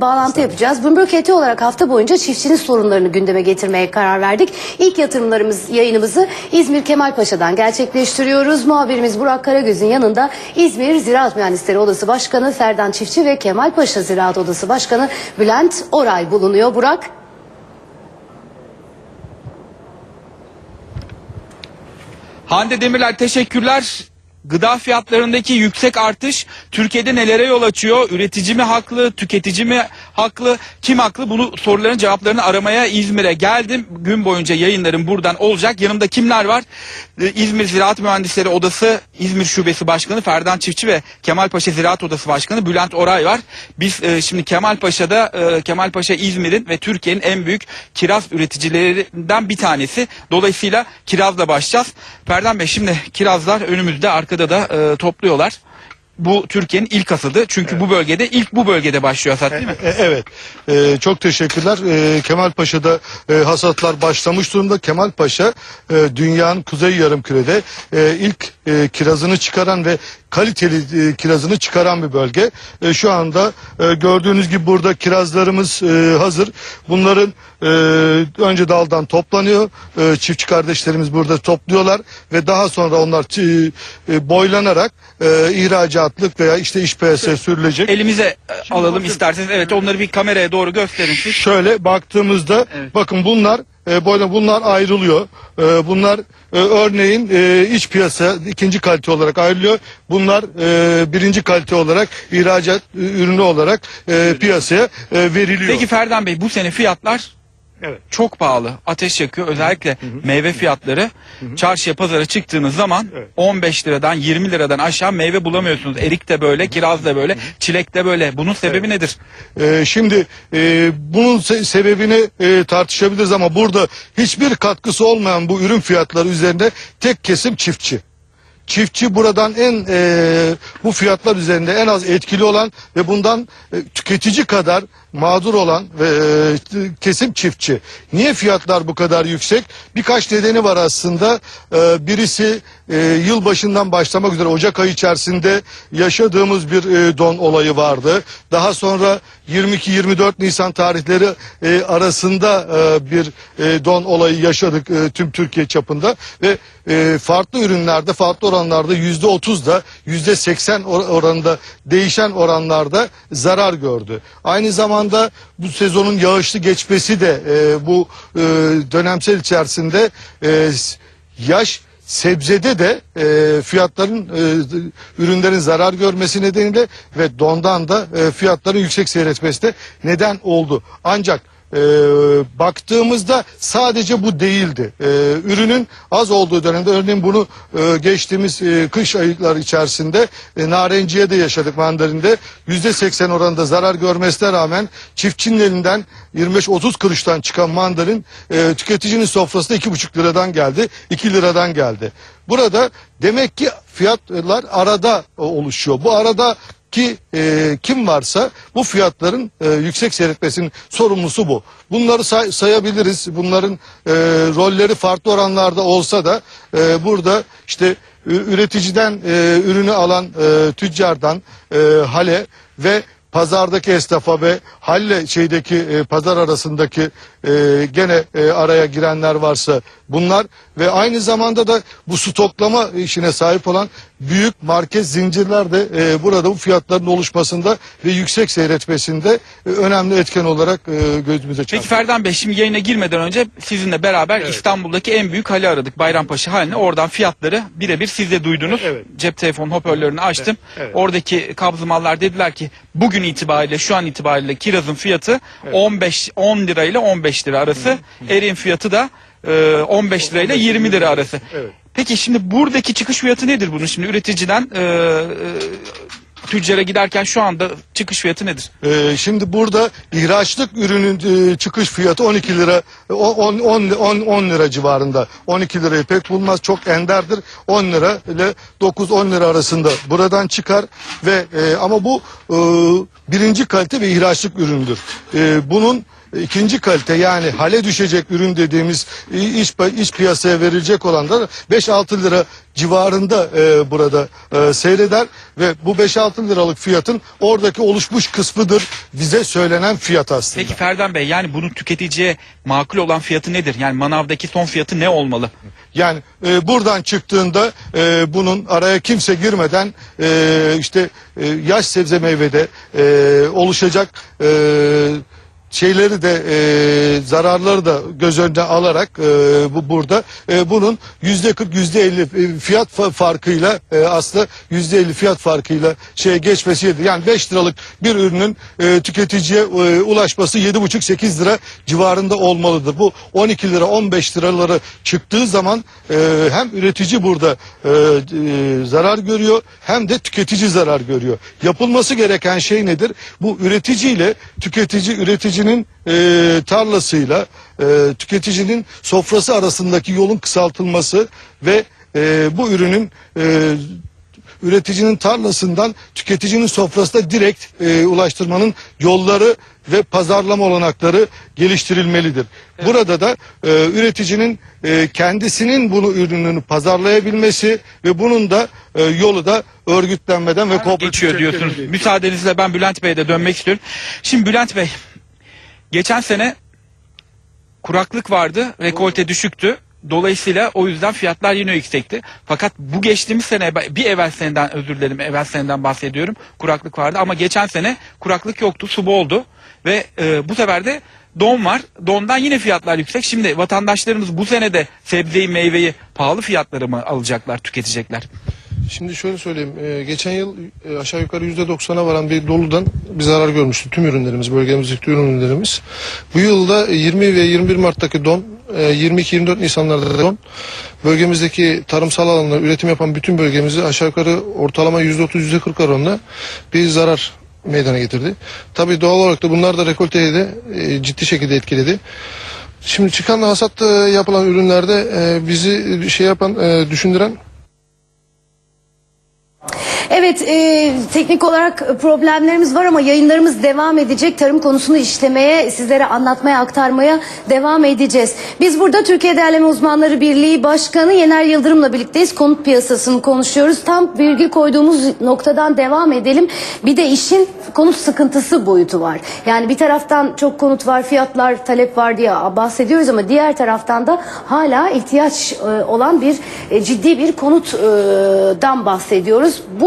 Bağlantı yapacağız. Bloomberg eti olarak hafta boyunca çiftçinin sorunlarını gündeme getirmeye karar verdik. İlk yatırımlarımız yayınımızı İzmir Kemalpaşa'dan gerçekleştiriyoruz. Muhabirimiz Burak Karagöz'ün yanında İzmir Ziraat Mühendisleri Odası Başkanı Ferdan Çiftçi ve Kemalpaşa Ziraat Odası Başkanı Bülent Oray bulunuyor. Burak. Hande Demirler teşekkürler. Gıda fiyatlarındaki yüksek artış Türkiye'de nelere yol açıyor? Üretici mi haklı, tüketici mi haklı, kim haklı? Bunu soruların cevaplarını aramaya İzmir'e geldim. Gün boyunca yayınlarım buradan olacak. Yanımda kimler var? Ee, İzmir Ziraat Mühendisleri Odası İzmir Şubesi Başkanı Ferdan Çiftçi ve Kemalpaşa Ziraat Odası Başkanı Bülent Oray var. Biz e, şimdi Kemalpaşa'da e, Kemalpaşa İzmir'in ve Türkiye'nin en büyük kiraz üreticilerinden bir tanesi. Dolayısıyla kirazla başlayacağız. Ferdan Bey şimdi kirazlar önümüzde arkada da e, topluyorlar. Bu Türkiye'nin ilk hasadı. Çünkü bu bölgede ilk bu bölgede başlıyor hasat değil mi? E, Evet. E, çok teşekkürler. E, Kemalpaşa'da e, hasatlar başlamış durumda. Kemalpaşa e, dünyanın kuzey yarımkürede e, ilk e, kirazını çıkaran ve kaliteli e, kirazını çıkaran bir bölge. E, şu anda e, gördüğünüz gibi burada kirazlarımız e, hazır. Bunların e, önce daldan toplanıyor. E, çiftçi kardeşlerimiz burada topluyorlar ve daha sonra onlar çi- e, boylanarak e, ihracatlık veya işte iş piyasaya sürülecek. Elimize e, alalım isterseniz. Evet onları bir kameraya doğru gösterin siz. Şöyle baktığımızda Evet. bakın bunlar e, böyle bunlar ayrılıyor. E, bunlar e, örneğin e, iç piyasa ikinci kalite olarak ayrılıyor. Bunlar e, birinci kalite olarak ihracat e, ürünü olarak e, piyasaya e, veriliyor. Peki Ferdan Bey bu sene fiyatlar Evet. çok pahalı. Ateş yakıyor. Özellikle meyve fiyatları. Çarşıya pazara çıktığınız zaman Evet. 15 liradan 20 liradan aşağı meyve bulamıyorsunuz. Erik de böyle, kiraz da böyle, çilek de böyle. Bunun sebebi nedir? Ee, şimdi e, bunun se- sebebini e, tartışabiliriz ama burada hiçbir katkısı olmayan bu ürün fiyatları üzerinde tek kesim çiftçi. Çiftçi buradan en e, bu fiyatlar üzerinde en az etkili olan ve bundan e, tüketici kadar mağdur olan e, kesim çiftçi. Niye fiyatlar bu kadar yüksek? Birkaç nedeni var aslında. E, birisi e, yıl başından başlamak üzere Ocak ayı içerisinde yaşadığımız bir e, don olayı vardı. Daha sonra 22-24 Nisan tarihleri e, arasında e, bir e, don olayı yaşadık e, tüm Türkiye çapında ve e, farklı ürünlerde farklı oranlarda yüzde otuz da yüzde seksen oranında değişen oranlarda zarar gördü. Aynı zamanda bu sezonun yağışlı geçmesi de e, bu e, dönemsel içerisinde e, yaş sebzede de e, fiyatların e, ürünlerin zarar görmesi nedeniyle ve dondan da e, fiyatların yüksek seyretmesi de neden oldu. Ancak e, baktığımızda sadece bu değildi. E, ürünün az olduğu dönemde örneğin bunu e, geçtiğimiz e, kış ayları içerisinde e, narenciye de yaşadık mandarinde. Yüzde seksen oranında zarar görmesine rağmen çiftçinin elinden 25-30 kuruştan çıkan mandalin e, tüketicinin iki buçuk liradan geldi, 2 liradan geldi. Burada demek ki fiyatlar arada oluşuyor. Bu arada ki e, kim varsa bu fiyatların e, yüksek seyretmesinin sorumlusu bu. Bunları say- sayabiliriz. Bunların e, rolleri farklı oranlarda olsa da e, burada işte üreticiden e, ürünü alan e, tüccardan e, hale ve pazardaki esnafa ve halle şeydeki e, pazar arasındaki e, gene e, araya girenler varsa bunlar ve aynı zamanda da bu stoklama işine sahip olan büyük market zincirler de e, burada bu fiyatların oluşmasında ve yüksek seyretmesinde e, önemli etken olarak e, gözümüze çarpıyor. Peki Ferdan Bey şimdi yayına girmeden önce sizinle beraber İstanbul'daki en büyük hali aradık. Bayrampaşa haline. Oradan fiyatları birebir siz de duydunuz. Evet. Cep telefon hoparlörünü açtım. Evet, evet. Oradaki kabzımallar dediler ki bugün itibariyle şu an itibariyle kirazın fiyatı 15 10 lira ile 15 lira arası. Erin fiyatı da e, 15 lira ile 20 lira arası. Evet. Peki şimdi buradaki çıkış fiyatı nedir bunun? Şimdi üreticiden e, e, tüccara giderken şu anda çıkış fiyatı nedir? Ee, şimdi burada ihraçlık ürünün e, çıkış fiyatı 12 lira e, 10, 10, 10, 10 lira civarında. 12 lirayı pek bulmaz çok enderdir. 10 lira ile 9-10 lira arasında buradan çıkar ve e, ama bu e, birinci kalite ve ihraçlık üründür. E, bunun ikinci kalite yani hale düşecek ürün dediğimiz e, iç, iç piyasaya verilecek olan da 5-6 lira civarında e, burada e, seyreder ve bu 5-6 liralık fiyatın oradaki oluşmuş kısmıdır bize söylenen fiyat aslında. Peki Ferdan Bey yani bunun tüketiciye makul olan fiyatı nedir? Yani manavdaki son fiyatı ne olmalı? Yani e, buradan çıktığında e, bunun araya kimse girmeden e, işte e, yaş sebze meyvede e, oluşacak e, şeyleri de e, zararları da göz önüne alarak e, bu burada e, bunun yüzde 40 yüzde 50 fiyat fa- farkıyla e, aslında yüzde 50 fiyat farkıyla şeye geçmesidir. Yani 5 liralık bir ürünün e, tüketiciye e, ulaşması 7,5-8 lira civarında olmalıdır. Bu 12 lira 15 liraları çıktığı zaman e, hem üretici burada e, e, zarar görüyor hem de tüketici zarar görüyor. Yapılması gereken şey nedir? Bu üreticiyle tüketici üreticinin e, tarlasıyla e, tüketicinin sofrası arasındaki yolun kısaltılması ve e, bu ürünün e, üreticinin tarlasından tüketicinin sofrasına direkt e, ulaştırmanın yolları ve pazarlama olanakları geliştirilmelidir. Burada da e, üreticinin e, kendisinin bunu ürününü pazarlayabilmesi ve bunun da e, yolu da örgütlenmeden ve kooperatif geçiyor diyorsunuz. Müsaadenizle ben Bülent Bey'e de dönmek istiyorum. Şimdi Bülent Bey geçen sene kuraklık vardı, rekolte düşüktü. Dolayısıyla o yüzden fiyatlar yine yüksekti. Fakat bu geçtiğimiz sene bir evvel seneden özür dilerim evvel seneden bahsediyorum. Kuraklık vardı ama geçen sene kuraklık yoktu, su boldu ve e, bu sefer de don var. Dondan yine fiyatlar yüksek. Şimdi vatandaşlarımız bu sene de sebzeyi, meyveyi pahalı fiyatları mı alacaklar, tüketecekler? Şimdi şöyle söyleyeyim. e, geçen yıl e, aşağı yukarı %90'a varan bir doludan bir zarar görmüştü tüm ürünlerimiz, bölgemizdeki tüm ürünlerimiz. Bu yılda 20 ve 21 Mart'taki don, e, 22-24 Nisan'larda don, bölgemizdeki tarımsal alanda üretim yapan bütün bölgemizi aşağı yukarı ortalama %30-%40 oranında bir zarar meydana getirdi. Tabii doğal olarak da bunlar da rekolteyi de e, ciddi şekilde etkiledi. Şimdi çıkan hasat e, yapılan ürünlerde e, bizi şey yapan, e, düşündüren Evet e, teknik olarak problemlerimiz var ama yayınlarımız devam edecek. Tarım konusunu işlemeye, sizlere anlatmaya, aktarmaya devam edeceğiz. Biz burada Türkiye Değerleme Uzmanları Birliği Başkanı Yener Yıldırım'la birlikteyiz. Konut piyasasını konuşuyoruz. Tam virgül koyduğumuz noktadan devam edelim. Bir de işin konut sıkıntısı boyutu var. Yani bir taraftan çok konut var, fiyatlar, talep var diye bahsediyoruz ama diğer taraftan da hala ihtiyaç e, olan bir e, ciddi bir konutdan bahsediyoruz. Bu